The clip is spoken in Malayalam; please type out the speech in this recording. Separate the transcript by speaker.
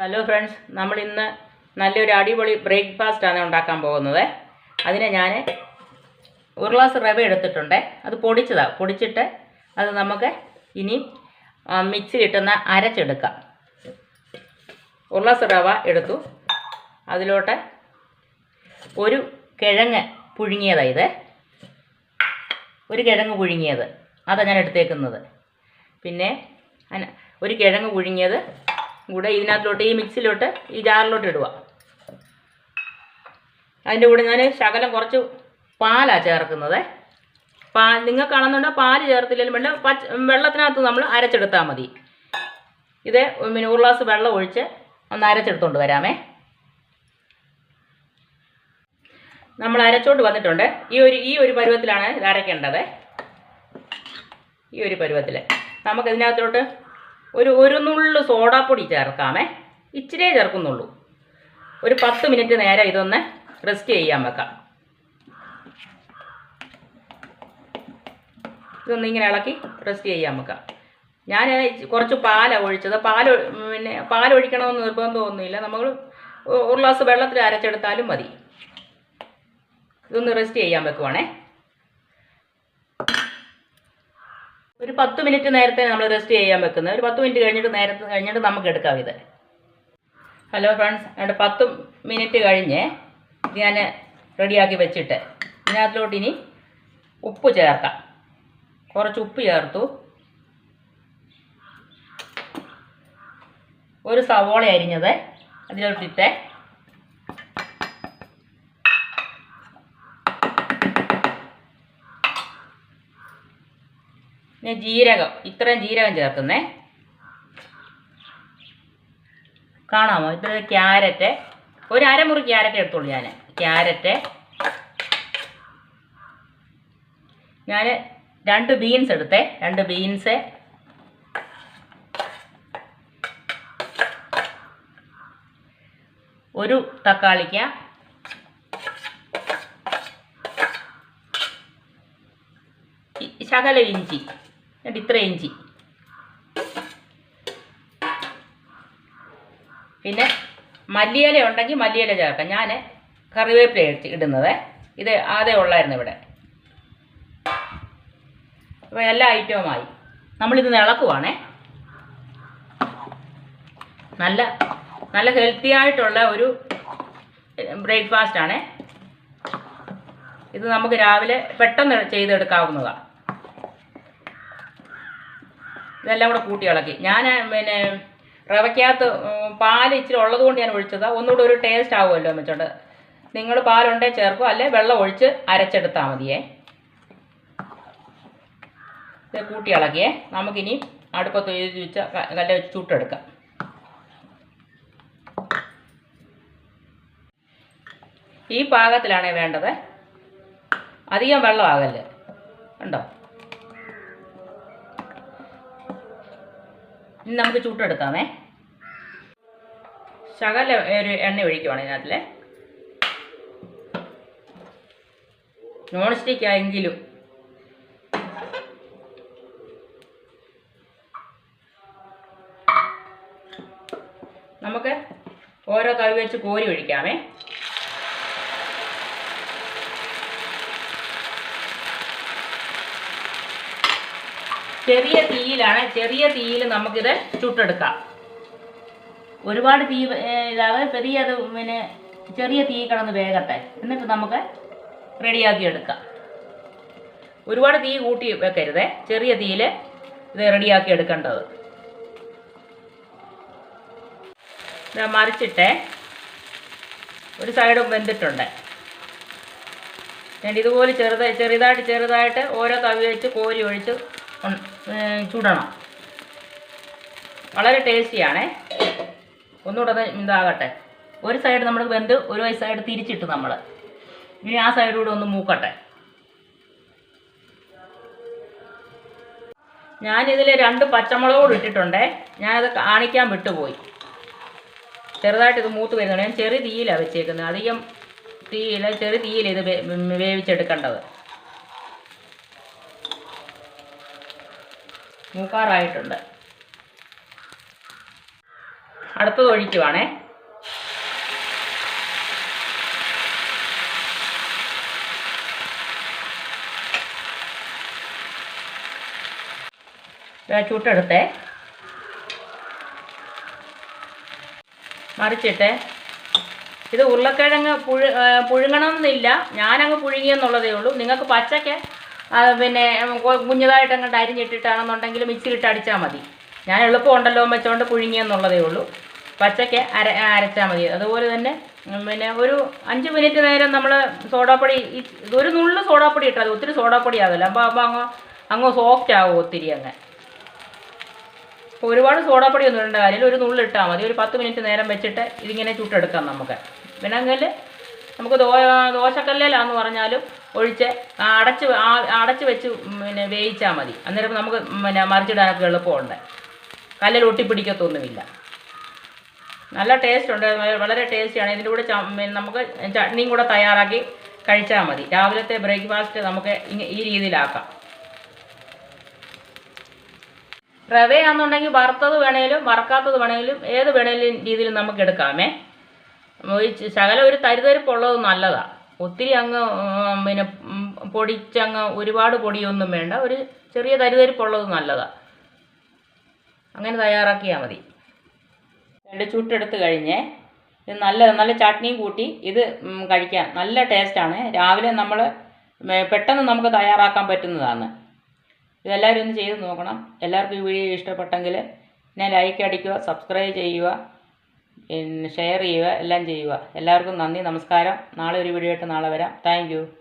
Speaker 1: ഹലോ ഫ്രണ്ട്സ് നമ്മൾ ഇന്ന് നല്ലൊരു അടിപൊളി ബ്രേക്ക്ഫാസ്റ്റാണ് ഉണ്ടാക്കാൻ പോകുന്നത്. അതിന് ഞാൻ ഒരു ഗ്ലാസ് റവ എടുത്തിട്ടുണ്ട്. അത് പൊടിച്ചതാണ് പൊടിച്ചിട്ട് അത് നമുക്ക് ഇനി മിക്സ് കിട്ടുന്ന അരച്ചെടുക്കാം. ഒരു ഗ്ലാസ് റവ എടുത്തു. അതിലോട്ട് ഒരു കിഴങ്ങ് പുഴുങ്ങിയതാണ് ഇത്. ഒരു കിഴങ്ങ് പുഴുങ്ങിയത്. അതാണ് ഞാൻ എടുത്തേക്കുന്നത്. പിന്നെ ഒരു കിഴങ്ങ് പുഴുങ്ങിയത് കൂടെ ഇതിനകത്തോട്ട് ഈ മിക്സിയിലോട്ട് ഈ ജാറിലോട്ട് ഇടുക. അതിന്റെ കൂടെ ഞാൻ ശകലം കുറച്ച് പാലാണ് ചേർക്കുന്നത്. പാൽ നിങ്ങൾക്കാണെന്നുണ്ടെങ്കിൽ പാൽ ചേർത്തില്ലെങ്കിലും വേണ്ട പച്ച വെള്ളത്തിനകത്ത് നമ്മൾ അരച്ചെടുത്താൽ മതി. ഇത് പിന്നെ ഒരു ഗ്ലാസ് വെള്ളം ഒഴിച്ച് ഒന്ന് അരച്ചെടുത്തോണ്ട് വരാമേ. നമ്മൾ അരച്ചോണ്ട് വന്നിട്ടുണ്ട്. ഈ ഒരു ഈ ഒരു പരുവത്തിലാണ് ഇത് അരയ്ക്കേണ്ടത്. ഈ ഒരു പരുവത്തിൽ നമുക്ക് ഇതിനകത്തോട്ട് ഒരു ഒരു നുള്ളു സോഡാപ്പൊടി ചേർക്കാമേ. ഇച്ചിരിയേ ചേർക്കുന്നുള്ളൂ. ഒരു പത്ത് മിനിറ്റ് നേരം ഇതൊന്ന് റെസ്റ്റ് ചെയ്യാൻ വെക്കാം. ഇതൊന്ന് ഇങ്ങനെ ഇളക്കി റെസ്റ്റ് ചെയ്യാൻ വെക്കാം. ഞാൻ കുറച്ച് പാലാണ് ഒഴിച്ചത്. പാൽ പിന്നെ പാൽ ഒഴിക്കണമെന്ന് നിർബന്ധമൊന്നുമില്ല. നമ്മൾ ഒരു ഗ്ലാസ് വെള്ളത്തിൽ അരച്ചെടുത്താലും മതി. ഇതൊന്ന് റെസ്റ്റ് ചെയ്യാൻ വെക്കുവാണേ. ഒരു പത്ത് മിനിറ്റ് നേരത്തെ നമ്മൾ റെസ്റ്റ് ചെയ്യാൻ വെക്കുന്നത്. ഒരു പത്ത് മിനിറ്റ് കഴിഞ്ഞിട്ട് നേരത്തെ കഴിഞ്ഞിട്ട് നമുക്ക് എടുക്കാം ഇത്. ഹലോ ഫ്രണ്ട്സ് രണ്ട് പത്ത് മിനിറ്റ് കഴിഞ്ഞ് ഞാൻ റെഡിയാക്കി വെച്ചിട്ട് ഇതിനകത്തിലോട്ട് ഇനി ഉപ്പ് ചേർക്കാം. കുറച്ച് ഉപ്പ് ചേർത്തു. ഒരു സവോള അരിഞ്ഞത് അതിലോട്ടിട്ട് പിന്നെ ജീരകം ഇത്രയും ജീരകം ചേർക്കുന്നേ കാണാമോ? ഇത്ര ക്യാരറ്റ്. ഒരു അരമുറി ക്യാരറ്റ് എടുത്തോളൂ ഞാൻ ക്യാരറ്റ്. ഞാൻ രണ്ട് ബീൻസ് എടുത്തേ. രണ്ട് ബീൻസ്. ഒരു തക്കാളിക്ക. ശകല ഇഞ്ചി. എന്നിട്ട് ഇത്ര ഇഞ്ചി. പിന്നെ മല്ലിയില ഉണ്ടെങ്കിൽ മല്ലിയില ചേർക്കാം. ഞാൻ കറിവേപ്പില ഇടുന്നത്. ഇത് ആദ്യം ഉള്ളായിരുന്നു ഇവിടെ. അപ്പോൾ എല്ലാ ഐറ്റവുമായി നമ്മളിത് ഇളക്കുവാണേ. നല്ല നല്ല ഹെൽത്തി ആയിട്ടുള്ള ഒരു ബ്രേക്ക്ഫാസ്റ്റ് ആണ്. ഇത് നമുക്ക് രാവിലെ പെട്ടെന്ന് ചെയ്തെടുക്കാവുന്നതാണ് ഇതെല്ലാം കൂടെ കൂട്ടി ഇളക്കി. ഞാൻ പിന്നെ റവയ്ക്കകത്ത് പാൽ ഇച്ചിരി ഉള്ളത് കൊണ്ട് ഞാൻ ഒഴിച്ചതാണ് ഒന്നുകൂടെ ഒരു ടേസ്റ്റ് ആവുമല്ലോ വെച്ചോണ്ട് നിങ്ങൾ പാലുണ്ടേ ചേർക്കും അല്ലെ വെള്ളം ഒഴിച്ച് അരച്ചെടുത്താൽ മതിയേ. ഇത് കൂട്ടി ഇളക്കിയേ. നമുക്കിനി അടുപ്പത്ത് വെച്ച കല്ല് വെച്ച് ചുട്ടെടുക്കാം. ഈ പാകത്തിലാണേ വേണ്ടത്. അധികം വെള്ളമാകല്ലേ ഉണ്ടോ ഇനി നമുക്ക് ചുട്ടെടുക്കാമേ. ശകല ഒരു എണ്ണ ഒഴിക്കുവാണ് ഇതിനകത്തിൽ നോൺ സ്റ്റിക്ക് ആയെങ്കിലും. നമുക്ക് ഓരോ തവി വെച്ച് കോരി ഒഴിക്കാമേ. ചെറിയ തീയിലാണ് ചെറിയ തീയിൽ നമുക്കിത് ചുട്ടെടുക്കാം. ഒരുപാട് തീ ഏ, ഇതാകാതെ ചെറിയ അത് പിന്നെ ചെറിയ തീ കിടന്ന് വേഗത്തെ എന്നിട്ട് നമുക്ക് റെഡിയാക്കി എടുക്കാം ഒരുപാട് തീ കൂട്ടി വെക്കരുതേ ചെറിയ തീയിൽ ഇത് റെഡിയാക്കി എടുക്കേണ്ടത് മറിച്ചിട്ട് ഒരു സൈഡും വെന്തിട്ടുണ്ട്. ഞാൻ ഇതുപോലെ ചെറുതായി ചെറുതായിട്ട് ചെറുതായിട്ട് ഓരോ തവി വെച്ച് കോരി ഒഴിച്ച് ചുടണം. വളരെ ടേസ്റ്റിയാണേ. ഒന്നുകൂടെ ഇതാകട്ടെ. ഒരു സൈഡ് നമ്മൾ വെന്ത് ഒരു സൈഡ് തിരിച്ചിട്ട് നമ്മൾ ഇനി ആ സൈഡിലൂടെ ഒന്ന് മൂക്കട്ടെ. ഞാനിതിൽ രണ്ട് പച്ചമുളക് കൂടി ഇട്ടിട്ടുണ്ടേ. ഞാനത് കാണിക്കാൻ വിട്ടുപോയി. ചെറുതായിട്ട് ഇത് മൂത്ത് വരുന്നുണ്ട്. ഞാൻ ചെറിയ തീയിലാണ് വെച്ചേക്കുന്നത്. അധികം തീയില ചെറിയ തീയിലിത് വേവിച്ചെടുക്കേണ്ടത്. മൂക്കാറായിട്ടുണ്ട്. അടുത്തത് ഒഴിക്കുവാണേ. ചൂട്ടെടുത്തേ. മറിച്ചിട്ടേ. ഇത് ഉരുളക്കിഴങ്ങ് പുഴു പുഴുങ്ങണമെന്നില്ല. ഞാനങ്ങ് പുഴുങ്ങിയെന്നുള്ളതേ ഉള്ളൂ. നിങ്ങൾക്ക് പച്ചയ്ക്ക് പിന്നെ കുഞ്ഞതായിട്ടങ്ങോട്ട് അരിഞ്ഞിട്ടിട്ടാണെന്നുണ്ടെങ്കിൽ മിക്സിയിലിട്ട് അടിച്ചാൽ മതി. ഞാൻ എളുപ്പമുണ്ടല്ലോ ഉണ്ടല്ലോ വെച്ചോണ്ട് പുഴുങ്ങിയെന്നുള്ളതേ ഉള്ളൂ. പച്ചയ്ക്ക് അര അരച്ചാൽ മതി. അതുപോലെ തന്നെ പിന്നെ ഒരു അഞ്ച് മിനിറ്റ് നേരം നമ്മൾ സോഡാപ്പൊടി ഒരു നുള്ളു സോഡാപ്പൊടി ഇട്ടാൽ ഒത്തിരി സോഡാപ്പൊടി ആകില്ല അപ്പോൾ അപ്പോൾ അങ്ങ് അങ്ങ് സോഫ്റ്റ് ആകും ഒത്തിരി അങ്ങ്. അപ്പോൾ ഒരുപാട് സോഡാപ്പൊടി ഒന്നും ഇടേണ്ട കാര്യമില്ല. ഒരു നുള്ളിൽ ഇട്ടാൽ മതി. ഒരു പത്ത് മിനിറ്റ് നേരം വെച്ചിട്ട് ഇതിങ്ങനെ ചുട്ടെടുക്കാം നമുക്ക്. വേണമെങ്കിൽ നമുക്ക് ദോ ദോശക്കല്ലിലാന്ന് പറഞ്ഞാലും ഒഴിച്ച് അടച്ച് അടച്ച് വെച്ച് പിന്നെ വേവിച്ചാൽ മതി. അന്നേരം നമുക്ക് പിന്നെ മറിച്ചിടാനൊക്കെ എളുപ്പമുണ്ട്. കല്ലിൽ ഒട്ടിപ്പിടിക്കത്തൊന്നുമില്ല. നല്ല ടേസ്റ്റ് ഉണ്ട്. വളരെ ടേസ്റ്റിയാണ് ഇതിന്റെ കൂടെ നമുക്ക് ചട്നിയും കൂടെ തയ്യാറാക്കി കഴിച്ചാൽ മതി. രാവിലത്തെ ബ്രേക്ക്ഫാസ്റ്റ് നമുക്ക് ഈ രീതിയിലാക്കാം. റവയാണെന്നുണ്ടെങ്കിൽ വറുത്തത് വേണേലും വറക്കാത്തത് വേണേലും ഏത് വേണേലും രീതിയിൽ നമുക്ക് എടുക്കാമേ. ശകലം ഒരു തരിതരിപ്പുള്ളത് നല്ലതാണ് ഒത്തിരി അങ്ങ് പിന്നെ പൊടിച്ചങ്ങ് ഒരുപാട് പൊടിയൊന്നും വേണ്ട. ഒരു ചെറിയ തരിതരിപ്പുള്ളത് നല്ലതാണ് അങ്ങനെ തയ്യാറാക്കിയാൽ മതി. രണ്ട് ചുട്ടെടുത്ത് കഴിഞ്ഞേ. ഇത് നല്ല നല്ല ചട്നിയും കൂട്ടി ഇത് കഴിക്കാൻ നല്ല ടേസ്റ്റാണ്. രാവിലെ നമ്മൾ പെട്ടെന്ന് നമുക്ക് തയ്യാറാക്കാൻ പറ്റുന്നതാണ്. ഇതെല്ലാവരും ഒന്ന് ചെയ്ത് നോക്കണം. എല്ലാവർക്കും ഈ വീഡിയോ ഇഷ്ടപ്പെട്ടെങ്കിൽ എന്നെ ലൈക്ക് അടിക്കുക സബ്സ്ക്രൈബ് ചെയ്യുക. ഷെയർ ചെയ്യുക എല്ലാം ചെയ്യുക. എല്ലാവർക്കും നന്ദി നമസ്കാരം. നാളെ ഒരു വീഡിയോ ആയിട്ട് നാളെ വരാം. താങ്ക്